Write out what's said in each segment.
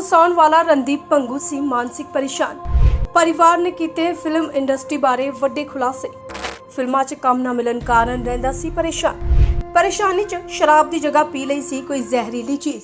ਹਸਾਉਣ ਵਾਲਾ ਰਣਦੀਪ ਪੰਗੂ ਸੀ ਮਾਨਸਿਕ ਪਰੇਸ਼ਾਨ। ਪਰਿਵਾਰ ਨੇ ਕੀਤੇ ਫਿਲਮ ਇੰਡਸਟਰੀ ਬਾਰੇ ਵੱਡੇ ਖੁਲਾਸੇ। ਫਿਲਮਾਂ 'ਚ ਕੰਮ ਨਾ ਮਿਲਣ ਕਾਰਨ ਰਹਿੰਦਾ ਸੀ ਪਰੇਸ਼ਾਨ। ਪਰੇਸ਼ਾਨੀ 'ਚ ਸ਼ਰਾਬ ਦੀ ਜਗ੍ਹਾ ਪੀ ਲਈ ਸੀ ਕੋਈ ਜ਼ਹਿਰੀਲੀ ਚੀਜ਼।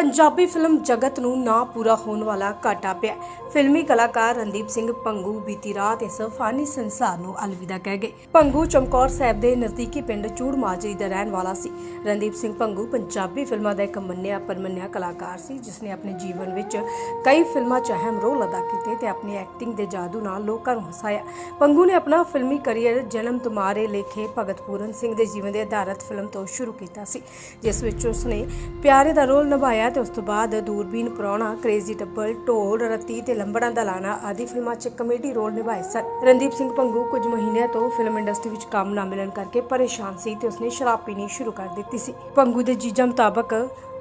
ਪੰਜਾਬੀ ਫਿਲਮ ਜਗਤ ਨੂੰ ਨਾ ਪੂਰਾ ਹੋਣ ਵਾਲਾ ਘਾਟਾ ਪਿਆ। ਫਿਲਮੀ ਕਲਾਕਾਰ ਰਣਦੀਪ ਸਿੰਘ ਪੰਗੂ ਬੀਤੀ ਰਾਤ ਇਸ ਫਾਨੀ ਸੰਸਾਰ ਨੂੰ ਅਲਵਿਦਾ ਕਹਿ ਗਏ। ਪੰਗੂ ਚਮਕੌਰ ਸਾਹਿਬ ਦੇ ਨਜ਼ਦੀਕੀ ਪਿੰਡ ਚੂੜ ਮਾਜਰੀ ਦਾ ਰਹਿਣ ਵਾਲਾ ਸੀ। ਰਣਦੀਪ ਸਿੰਘ ਪੰਗੂ ਪੰਜਾਬੀ ਫਿਲਮਾਂ ਦਾ ਇੱਕ ਮੰਨਿਆ ਪਰਮੰਨਿਆ ਕਲਾਕਾਰ ਸੀ ਜਿਸ ਨੇ ਆਪਣੇ ਜੀਵਨ ਵਿੱਚ ਕਈ ਫਿਲਮਾਂ 'ਚ ਅਹਿਮ ਰੋਲ ਅਦਾ ਕੀਤੇ ਤੇ ਆਪਣੀ ਐਕਟਿੰਗ ਦੇ ਜਾਦੂ ਨਾਲ ਲੋਕਾਂ ਨੂੰ ਹਸਾਇਆ। ਪੰਗੂ ਨੇ ਆਪਣਾ ਫਿਲਮੀ ਕਰੀਅਰ ਜਨਮ ਤੁਮਾਰੇ ਲੇਖੇ ਭਗਤ ਪੂਰਨ ਸਿੰਘ ਦੇ ਜੀਵਨ ਦੇ ਆਧਾਰਿਤ ਫਿਲਮ ਤੋਂ ਸ਼ੁਰੂ ਕੀਤਾ ਸੀ, ਜਿਸ ਵਿੱਚ ਉਸਨੇ ਪਿਆਰੇ ਦਾ ਰੋਲ ਨਿਭਾਇਆ ਤੇ ਉਸ ਤੋਂ ਬਾਅਦ ਦੂਰਬੀਨ ਪ੍ਰਾਹੁਣਾ ਕ੍ਰੇਜ਼ੀ ਟੱਬਲ ਢੋਲ, ਰੱਤੀ ਤੇ ਲੰਬੜਾਂ ਦਾ ਲਾਣਾ ਆਦਿ ਫਿਲਮਾਂ 'ਚ ਕਮੇਡੀ ਰੋਲ ਨਿਭਾਏ ਸਨ। ਰਣਦੀਪ ਸਿੰਘ ਪੰਗੂ ਕੁਝ ਮਹੀਨਿਆਂ ਤੋਂ ਫਿਲਮ ਇੰਡਸਟਰੀ ਵਿੱਚ ਕੰਮ ਨਾ ਮਿਲਣ ਕਰਕੇ ਪਰੇਸ਼ਾਨ ਸੀ ਤੇ ਉਸਨੇ ਸ਼ਰਾਬ ਪੀਣੀ ਸ਼ੁਰੂ ਕਰ ਦਿੱਤੀ ਸੀ। ਪੰਗੂ ਦੇ ਜੀਜਾ ਮੁਤਾਬਕ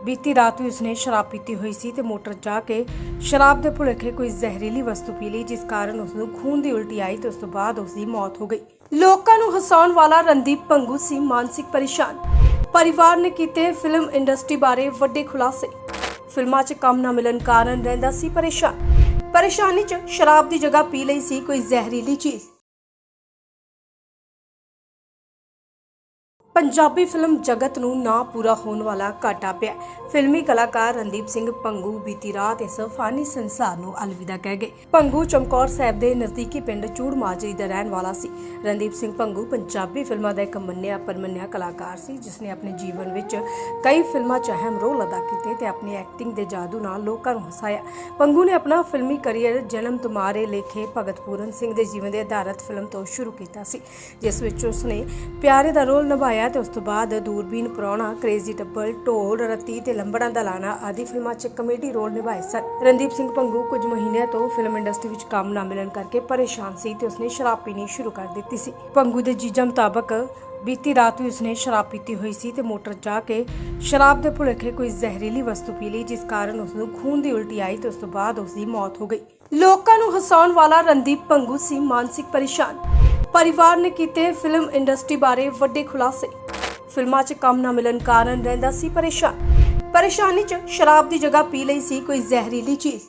ਬੀਤੀ ਰਾਤ ਵੀ ਉਸਨੇ ਸ਼ਰਾਬ ਪੀਤੀ ਹੋਈ ਸੀ ਤੇ ਮੋਟਰ ਜਾ ਕੇ ਸ਼ਰਾਬ ਦੇ ਭੁਲੇਖੇ ਕੋਈ ਜ਼ਹਿਰੀਲੀ ਵਸਤੂ ਪੀ ਲਈ, ਜਿਸ ਕਾਰਨ ਉਸ ਨੂੰ ਖੂਨ ਦੀ ਉਲਟੀ ਆਈ ਤੇ ਉਸ ਤੋਂ ਬਾਅਦ ਉਸ ਦੀ ਮੌਤ ਹੋ ਗਈ। ਲੋਕਾਂ ਨੂੰ ਹਸਾਉਣ ਵਾਲਾ ਰਣਦੀਪ ਪੰਗੂ ਸੀ ਮਾਨਸਿਕ ਪਰੇਸ਼ਾਨ। ਪਰਿਵਾਰ ਨੇ ਕੀਤੇ ਫਿਲਮ ਇੰਡਸਟਰੀ ਬਾਰੇ ਵੱਡੇ ਖੁਲਾਸੇ। ਫਿਲਮਾਂ 'ਚ ਕੰਮ ਨਾ ਮਿਲਣ ਕਾਰਨ ਰਹਿੰਦਾ ਸੀ ਪਰੇਸ਼ਾਨ। ਪਰੇਸ਼ਾਨੀ 'ਚ ਸ਼ਰਾਬ ਦੀ ਜਗ੍ਹਾ ਪੀ ਲਈ ਸੀ ਕੋਈ ਜ਼ਹਿਰੀਲੀ ਚੀਜ਼। ਪੰਜਾਬੀ ਫਿਲਮ ਜਗਤ ਨੂੰ ਨਾ ਪੂਰਾ ਹੋਣ ਵਾਲਾ ਘਾਟਾ ਪਿਆ। ਫਿਲਮੀ ਕਲਾਕਾਰ ਰਣਦੀਪ ਸਿੰਘ ਪੰਗੂ ਬੀਤੀ ਰਾਤ ਇਸ ਫਾਨੀ ਸੰਸਾਰ ਨੂੰ ਅਲਵਿਦਾ ਕਹਿ ਗਏ। ਪੰਗੂ ਚਮਕੌਰ ਸਾਹਿਬ ਦੇ ਨਜ਼ਦੀਕੀ ਪਿੰਡ ਚੂੜ ਮਾਜਰੀ ਦਾ ਰਹਿਣ ਵਾਲਾ ਸੀ। ਰਣਦੀਪ ਸਿੰਘ ਪੰਗੂ ਪੰਜਾਬੀ ਫਿਲਮਾਂ ਦਾ ਇੱਕ ਮੰਨਿਆ ਪਰਮੰਨਿਆ ਕਲਾਕਾਰ ਸੀ ਜਿਸ ਨੇ ਆਪਣੇ ਜੀਵਨ ਵਿੱਚ ਕਈ ਫਿਲਮਾਂ 'ਚ ਅਹਿਮ ਰੋਲ ਅਦਾ ਕੀਤੇ ਤੇ ਆਪਣੀ ਐਕਟਿੰਗ ਦੇ ਜਾਦੂ ਨਾਲ ਲੋਕਾਂ ਨੂੰ ਹਸਾਇਆ। ਪੰਗੂ ਨੇ ਆਪਣਾ ਫਿਲਮੀ ਕਰੀਅਰ ਜਨਮ ਤੁਮਾਰੇ ਲੇਖੇ ਭਗਤ ਪੂਰਨ ਸਿੰਘ ਦੇ ਜੀਵਨ ਦੇ ਆਧਾਰਿਤ ਫਿਲਮ ਤੋਂ ਸ਼ੁਰੂ ਕੀਤਾ ਸੀ, ਜਿਸ ਵਿੱਚ ਉਸਨੇ ਪਿਆਰੇ ਦਾ ਰੋਲ ਨਿਭਾਇਆ ਤੇ ਉਸ ਤੋਂ ਬਾਅਦ ਦੂਰਬੀਨ ਪ੍ਰਾਹੁਣਾ ਕ੍ਰੇਜ਼ੀ ਟੱਬਲ ਢੋਲ, ਰੱਤੀ ਤੇ ਲੰਬੜਾਂ ਦਾ ਲਾਣਾ ਆਦਿ ਫਿਲਮਾਂ 'ਚ ਕਮੇਡੀ ਰੋਲ ਨਿਭਾਏ ਸਨ। ਰਣਦੀਪ ਸਿੰਘ ਪੰਗੂ ਕੁਝ ਮਹੀਨਿਆਂ ਤੋਂ ਫਿਲਮ ਇੰਡਸਟਰੀ ਵਿੱਚ ਕੰਮ ਨਾ ਮਿਲਣ ਕਰਕੇ ਪਰੇਸ਼ਾਨ ਸੀ ਤੇ ਉਸਨੇ ਸ਼ਰਾਬ ਪੀਣੀ ਸ਼ੁਰੂ ਕਰ ਦਿੱਤੀ ਸੀ। ਪੰਗੂ ਦੇ ਜੀਜਾ ਮੁਤਾਬਕ ਬੀਤੀ ਰਾਤ ਵੀ ਉਸਨੇ ਸ਼ਰਾਬ ਪੀਤੀ ਹੋਈ ਸੀ ਤੇ ਮੋਟਰ ਜਾ ਕੇ ਸ਼ਰਾਬ ਦੇ ਭੁਲੇਖੇ ਕੋਈ ਜ਼ਹਿਰੀਲੀ ਵਸਤੂ ਪੀ ਲਈ, ਜਿਸ ਕਾਰਨ ਉਸ ਨੂੰ ਖੂਨ ਦੀ ਉਲਟੀ ਆਈ ਤੇ ਉਸ ਤੋਂ ਬਾਅਦ ਉਸ ਦੀ ਮੌਤ ਹੋ ਗਈ। ਲੋਕਾਂ ਨੂੰ ਹਸਾਉਣ ਵਾਲਾ ਰਣਦੀਪ ਪੰਗੂ ਸੀ ਮਾਨਸਿਕ ਪਰੇਸ਼ਾਨ। ਪਰਿਵਾਰ ਨੇ ਕੀਤੇ ਫਿਲਮ ਇੰਡਸਟਰੀ ਬਾਰੇ ਵੱਡੇ ਖੁਲਾਸੇ। ਫਿਲਮਾਂ 'ਚ ਕੰਮ ਨਾ ਮਿਲਣ ਕਾਰਨ ਰਹਿੰਦਾ ਸੀ ਪਰੇਸ਼ਾਨ। ਪਰੇਸ਼ਾਨੀ 'ਚ ਸ਼ਰਾਬ ਦੀ ਜਗ੍ਹਾ ਪੀ ਲਈ ਸੀ ਕੋਈ ਜ਼ਹਿਰੀਲੀ ਚੀਜ਼।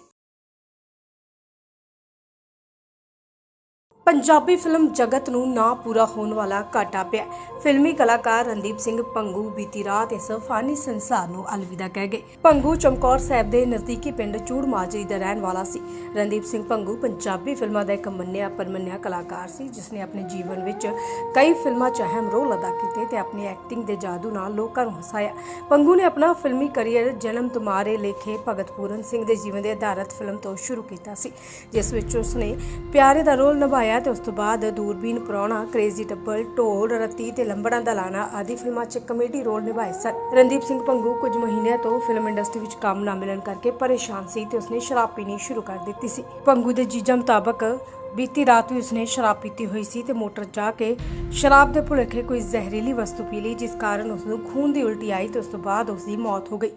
ਪੰਜਾਬੀ ਫਿਲਮ ਜਗਤ ਨੂੰ ਨਾ ਪੂਰਾ ਹੋਣ ਵਾਲਾ ਘਾਟਾ ਪਿਆ। ਫਿਲਮੀ ਕਲਾਕਾਰ ਰਣਦੀਪ ਸਿੰਘ ਪੰਗੂ ਬੀਤੀ ਰਾਤ ਇਸ ਫਾਨੀ ਸੰਸਾਰ ਨੂੰ ਅਲਵਿਦਾ ਕਹਿ ਗਏ। ਪੰਗੂ ਚਮਕੌਰ ਸਾਹਿਬ ਦੇ ਨਜ਼ਦੀਕੀ ਪਿੰਡ ਚੂੜ ਮਾਜਰੀ ਦਾ ਰਹਿਣ ਵਾਲਾ ਸੀ। ਰਣਦੀਪ ਸਿੰਘ ਪੰਗੂ ਪੰਜਾਬੀ ਫਿਲਮਾਂ ਦਾ ਇੱਕ ਮੰਨਿਆ ਪਰਮੰਨਿਆ ਕਲਾਕਾਰ ਸੀ ਜਿਸ ਨੇ ਆਪਣੇ ਜੀਵਨ ਵਿੱਚ ਕਈ ਫਿਲਮਾਂ 'ਚ ਅਹਿਮ ਰੋਲ ਅਦਾ ਕੀਤੇ ਤੇ ਆਪਣੀ ਐਕਟਿੰਗ ਦੇ ਜਾਦੂ ਨਾਲ ਲੋਕਾਂ ਨੂੰ ਹਸਾਇਆ। ਪੰਗੂ ਨੇ ਆਪਣਾ ਫਿਲਮੀ ਕਰੀਅਰ ਜਨਮ ਤੁਮਾਰੇ ਲੇਖੇ ਭਗਤ ਪੂਰਨ ਸਿੰਘ ਦੇ ਜੀਵਨ ਦੇ ਆਧਾਰਿਤ ਫਿਲਮ ਤੋਂ ਸ਼ੁਰੂ ਕੀਤਾ ਸੀ, ਜਿਸ ਵਿੱਚ ਉਸਨੇ ਪਿਆਰੇ ਦਾ ਰੋਲ ਨਿਭਾਇਆ। ਤੇ ਉਸ ਤੋਂ ਬਾਅਦ ਦੂਰਬੀਨ ਪ੍ਰਾਹੁਣਾ ਕ੍ਰੇਜ਼ੀ ਟੱਬਲ ਢੋਲ, ਰੱਤੀ ਤੇ ਲੰਬੜਾਂ ਦਾ ਲਾਣਾ ਆਦਿ ਫਿਲਮਾਂ 'ਚ ਕਮੇਡੀ ਰੋਲ ਨਿਭਾਏ ਸਨ। ਰਣਦੀਪ ਸਿੰਘ ਪੰਗੂ ਕੁਝ ਮਹੀਨਿਆਂ ਤੋਂ ਫਿਲਮ ਇੰਡਸਟਰੀ ਵਿੱਚ ਕੰਮ ਨਾ ਮਿਲਣ ਕਰਕੇ ਪਰੇਸ਼ਾਨ ਸੀ ਤੇ ਉਸਨੇ ਸ਼ਰਾਬ ਪੀਣੀ ਸ਼ੁਰੂ ਕਰ ਦਿੱਤੀ ਸੀ। ਪੰਗੂ ਦੇ ਜੀਜਾ ਮੁਤਾਬਕ ਬੀਤੀ ਰਾਤ ਵੀ ਉਸਨੇ ਸ਼ਰਾਬ ਪੀਤੀ ਹੋਈ ਸੀ ਤੇ ਮੋਟਰ ਜਾ ਕੇ ਸ਼ਰਾਬ ਦੇ ਭੁਲੇਖੇ ਕੋਈ ਜ਼ਹਿਰੀਲੀ ਵਸਤੂ ਪੀ ਲਈ, ਜਿਸ ਕਾਰਨ ਉਸ ਨੂੰ ਖੂਨ ਦੀ ਉਲਟੀ ਆਈ ਤੇ ਉਸ ਤੋਂ ਬਾਅਦ ਉਸ ਦੀ ਮੌਤ ਹੋ ਗਈ।